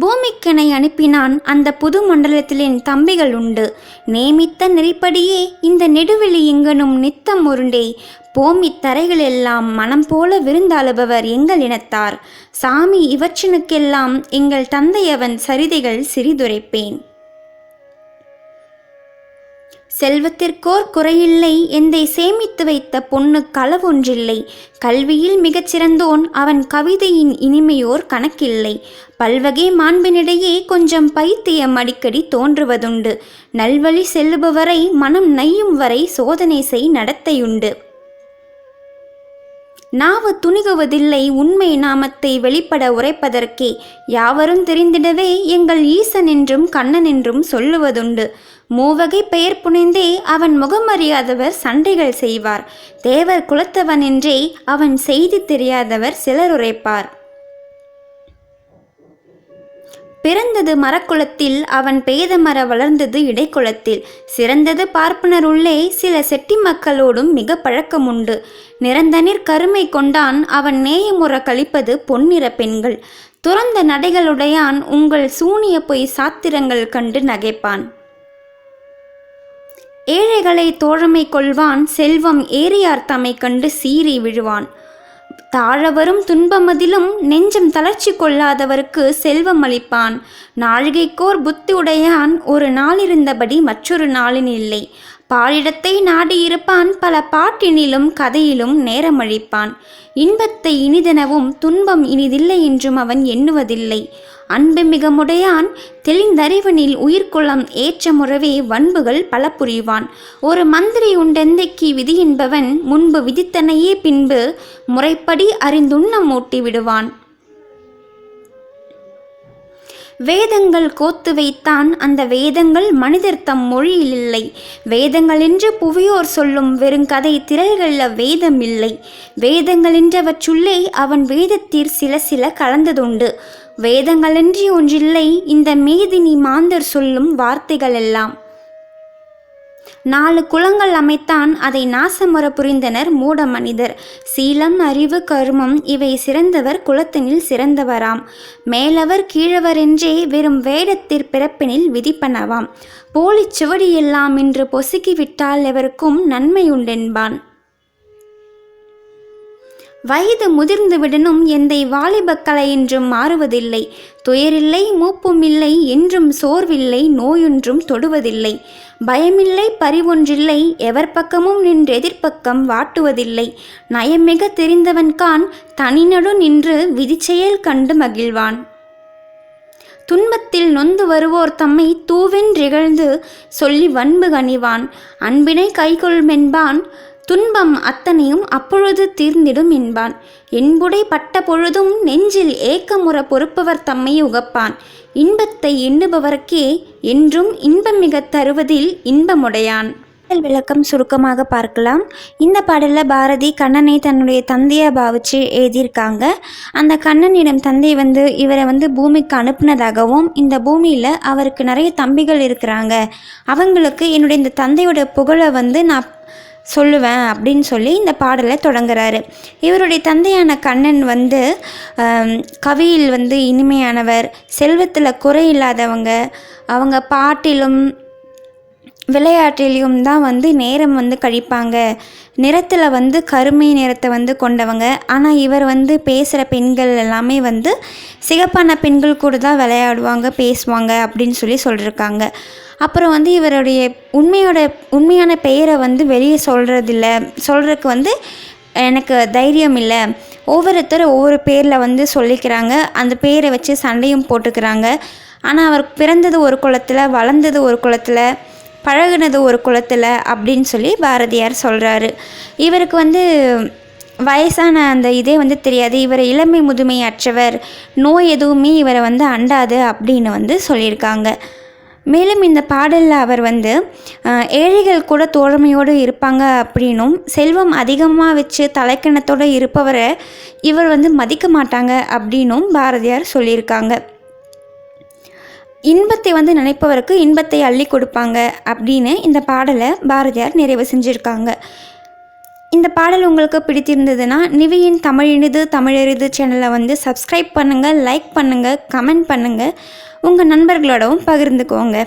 பூமிக்கெனை அனுப்பினான் அந்த புது மண்டலத்திலின் தம்பிகள் உண்டு. நேமித்த நெறிப்படியே இந்த நெடுவெளி எங்கனும் நித்தம் உருண்டே. போமித் தரைகளெல்லாம் மனம் போல விருந்தாளுபவர் எங்கள் இனத்தார். சாமி இவற்றினுக்கெல்லாம் எங்கள் தந்தையவன் சரிதைகள் சிறிதுரைப்பேன். செல்வத்திற்கோர் குறையில்லை எந்தை சேமித்து வைத்த பொண்ணு களவொன்றில்லை. கல்வியில் மிகச்சிறந்தோன் அவன் கவிதையின் இனிமையோர் கணக்கில்லை. பல்வகை மாண்பினிடையே கொஞ்சம் பைத்தியம் அடிக்கடி தோன்றுவதுண்டு. நல்வழி செல்லுபவரை மனம் நையும் வரை சோதனை செய் நடத்தையுண்டு. நாவு துணிகுவதில்லை உண்மை நாமத்தை வெளிப்பட உரைப்பதற்கே. யாவரும் தெரிந்திடவே எங்கள் ஈசன் என்றும் கண்ணன் என்றும் சொல்லுவதுண்டு. மூவகை பெயர் புனைந்தே அவன் முகமறியாதவர் சண்டைகள் செய்வார். தேவர் குலத்தவன் என்றே அவன் செய்தி தெரியாதவர் சிலர் உரைப்பார். பிறந்தது மரக்குளத்தில் அவன் பெய்த மர வளர்ந்தது இடைக்குளத்தில். சிறந்தது பார்ப்பனர் உள்ளே சில செட்டி மக்களோடும் மிக பழக்கமுண்டு. நிறந்தனிற் கருமை கொண்டான் அவன் நேயமுற கழிப்பது பொன்னிற பெண்கள். துறந்த நடைகளுடையான் உங்கள் சூனிய பொய் சாத்திரங்கள் கண்டு நகைப்பான். ஏழைகளை தோழமை கொள்வான் செல்வம் ஏறியார் தம்மை கண்டு சீறி விழுவான். தாழவரும் துன்பமதிலும் நெஞ்சம் தளர்ச்சி கொள்ளாதவருக்கு செல்வம் அளிப்பான். நாழிகைக்கோர் புத்தி உடையான் ஒரு நாளிருந்தபடி மற்றொரு நாளின் இல்லை. பாலிடத்தை நாடியிருப்பான் பல பாட்டினிலும் கதையிலும் நேரமழிப்பான். இன்பத்தை இனிதெனவும் துன்பம் இனிதில்லை என்றும் அவன் எண்ணுவதில்லை. அன்பு மிகமுடையான் தெளிந்தறிவனில் உயிர்க்குளம் ஏற்ற முறவே வன்புகள் பல புரிவான் ஒரு மந்திரி உண்டெந்தைக்கு விதி என்பவன் முன்பு விதித்தனையே பின்பு முறைப்படி அறிந்துண்ணம் மூட்டி விடுவான் வேதங்கள் கோத்து வைத்தான். அந்த வேதங்கள் மனிதர் தம் மொழியில் இல்லை வேதங்களென்று புவியோர் சொல்லும் வெறுங்கதை திரள்கள வேதம் இல்லை வேதங்களென்றவற்றுள்ளே அவன் வேதத்தீர் சில சில கலந்ததுண்டு. வேதங்களென்றி ஒன்றில்லை இந்த மேதினி மாந்தர் சொல்லும் வார்த்தைகளெல்லாம். நாலு குளங்கள் அமைத்தான் அதை நாசமுற புரிந்தனர் மூட மனிதர். சீலம் அறிவு கருமம் இவை சிறந்தவர் குலத்தினில் சிறந்தவராம். மேலவர் கீழவரென்றே வெறும் வேடத்திற் பிறப்பினில் விதிப்பனவாம். போலிச் சுவடியெல்லாம் இன்று பொசுக்கிவிட்டால் எவருக்கும் நன்மையுண்டென்பான். வயது முதிர்ந்துவிடனும் எந்தை வாலிபக்கலை என்றும் மாறுவதில்லை. துயரில்லை மூப்பும் இல்லை என்றும் சோர்வில்லை நோயொன்றும் தொடுவதில்லை. பயமில்லை பரிவொன்றில்லை எவர் பக்கமும் நின்று எதிர்ப்பக்கம் வாட்டுவதில்லை. நயமிக தெரிந்தவன்கான் தனிநடு நின்று விதிச்செயல் கண்டு மகிழ்வான். துன்பத்தில் நொந்து வருவோர் தம்மை தூவென்றிகழ்ந்து சொல்லி வன்பு கனிவான். அன்பினை கைகொள்மென்பான் துன்பம் அத்தனையும் அப்பொழுது தீர்ந்திடும் என்பான். என்புடை பட்ட பொழுதும் நெஞ்சில் ஏக்கமுற பொறுப்பவர் தம்மை உகப்பான். இன்பத்தை எண்ணுபவர்க்கே என்றும் இன்பம் மிகத் தருவதில் இன்பமுடையான். பாடல் விளக்கம் சுருக்கமாக பார்க்கலாம். இந்த பாடலில் பாரதி கண்ணனை தன்னுடைய தந்தையை பாவிச்சு எழுதியிருக்காங்க. அந்த கண்ணனிடம் தந்தை வந்து இவரை வந்து பூமிக்கு அனுப்புனதாகவும் இந்த பூமியில் அவருக்கு நிறைய தம்பிகள் இருக்கிறாங்க. அவங்களுக்கு என்னுடைய இந்த தந்தையோட புகழை வந்து நான் சொல்லுவேன் அப்படின்னு சொல்லி இந்த பாடலை தொடங்குறாரு. இவருடைய தந்தையான கண்ணன் வந்து கவியில் வந்து இனிமையானவர் செல்வத்தில் குறை இல்லாதவங்க அவங்க பாட்டிலும் விளையாட்டிலையும் தான் வந்து நேரம் வந்து கழிப்பாங்க. நிறத்தில் வந்து கருமை நிறத்தை வந்து கொண்டவங்க. ஆனால் இவர் வந்து பேசுகிற பெண்கள் எல்லாமே வந்து சிகப்பான பெண்கள் கூட தான் விளையாடுவாங்க பேசுவாங்க அப்படின்னு சொல்லி சொல்லியிருக்காங்க அப்புறம் வந்து இவருடைய உண்மையோட உண்மையான பெயரை வந்து வெளியே சொல்கிறதில்ல சொல்கிறதுக்கு வந்து எனக்கு தைரியம் இல்லை. ஒவ்வொருத்தர் ஒவ்வொரு பேரில் வந்து சொல்லிக்கிறாங்க. அந்த பேரை வச்சு சண்டையும் போட்டுக்கிறாங்க. ஆனால் அவர் பிறந்தது ஒரு குளத்தில் வளர்ந்தது ஒரு குளத்தில் பழகுனது ஒரு குளத்தில் அப்படின்னு சொல்லி பாரதியார் சொல்கிறாரு இவருக்கு வந்து வயசான அந்த இதே வந்து தெரியாது. இவர் இளமை முதுமை அற்றவர் நோய் எதுவுமே இவரை வந்து அண்டாது அப்படின்னு வந்து சொல்லியிருக்காங்க. மேலும் இந்த பாடலில் அவர் வந்து ஏழைகள் கூட தோழமையோடு இருப்பாங்க அப்படின்னும் செல்வம் அதிகமாக வச்சு தலைக்கணத்தோடு இருப்பவரை இவர் வந்து மதிக்க மாட்டாங்க அப்படின்னும் பாரதியார் சொல்லியிருக்காங்க. இன்பத்தை வந்து நினைப்பவருக்கு இன்பத்தை அள்ளி கொடுப்பாங்க அப்படின்னு இந்த பாடலை பாரதியார் நிறைவு செஞ்சுருக்காங்க. இந்த பாடல் உங்களுக்கு பிடித்திருந்ததுன்னா நிவியின் தமிழினிது தமிழரிது சேனலை வந்து சப்ஸ்கிரைப் பண்ணுங்கள் லைக் பண்ணுங்கள் கமெண்ட் பண்ணுங்கள் உங்கள் நண்பர்களோடவும் பகிர்ந்துக்கோங்க.